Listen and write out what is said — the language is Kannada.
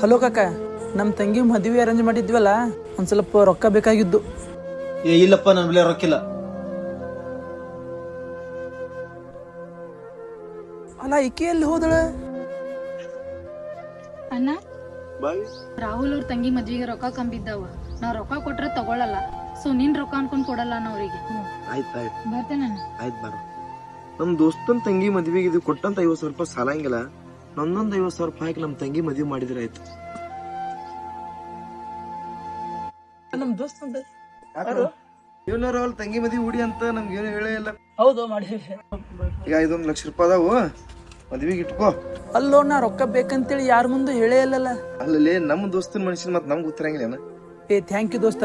ಹಲೋ ಕಾಕ ನಮ್ಮ ತಂಗಿ ಮದುವೆ ಅರೇಂಜ್ ಮಾಡಿದ್ವಲ್ಲ ಒಂದ್ ಸ್ವಲ್ಪ ರೊಕ್ಕ ಬೇಕಾಗಿದ್ದು. ಏ ಇಲ್ಲಪ್ಪ ನನ್ನ ಬಳಿ ರೊಕ್ಕಿಲ್ಲ. ಅಲ್ಲ ಈಕೆ ಎಲ್ಲಿ ಹೋದಳ? ಅಣ್ಣ ರಾಹುಲ್ ಅವ್ರ ತಂಗಿ ಮದ್ವಿಗೆ ರೊಕ್ಕ ಕಂಬಿದ್ದಾವ. ನಾವ್ ರೊಕ್ಕ ಕೊಟ್ರೆ ತಗೊಳಲ್ಲ. ಸೊ ನಿನ್ ರೊಕ್ಕ ಅನ್ಕೊಂಡ್ ಕೊಡಲ್ಲ ನಾ ಅವ್ರಿಗೆ. ಆಯ್ತ್ ಆಯ್ತ್. ಬರ್ತೇನಣ್ಣ. ಆಯ್ತ್ ಬಾರ. ನಮ್ ದೋಸ್ತನ್ ತಂಗಿ ಮದ್ವಿಗೆ ಇದು ಕೊಟ್ಟಂತ ಐವತ್ತು ಸಾವಿರ ರೂಪಾಯಿ ಸಾಲಂಗಿಲ್ಲ. ನಂದೊಂದ್ ಐವತ್ ಸಾವಿರ ರೂಪಾಯಿ ಹಾಕಿ ನಮ್ ತಂಗಿ ಮದುವೆ ಮಾಡಿದ್ರೆ ಆಯ್ತು. ನಮ್ ದೋಸ್ತ ಏನಾರ ಅವ್ರ ತಂಗಿ ಮದುವೆ ಹುಡಿ ಅಂತ ನಮ್ಗೆ ಏನು ಹೇಳೇ ಇಲ್ಲ. ಹೌದು ಮಾಡಿ ಈಗ ಐದೊಂದು ಲಕ್ಷ ರೂಪಾಯಿ ಅದಾವು. ಮದ್ವಿಗೆ ಇಟ್ಕೋ. ಅಲ್ಲೋ ನಾ ರೊಕ್ಕ ಬೇಕಂತೇಳಿ ಯಾರ ಮುಂದೆ ಹೇಳೇ ಇಲ್ಲಲ್ಲ. ಅಲ್ಲಲ್ಲಿ ನಮ್ಮ ದೋಸ್ತನ ಮನುಷ್ಯನ ಮತ್ ನಮ್ಗೆ ಗೊತ್ತಿರಂಗಿಲ್ಲ ಏ ಥ್ಯಾಂಕ್ ಯು ದೋಸ್ತ.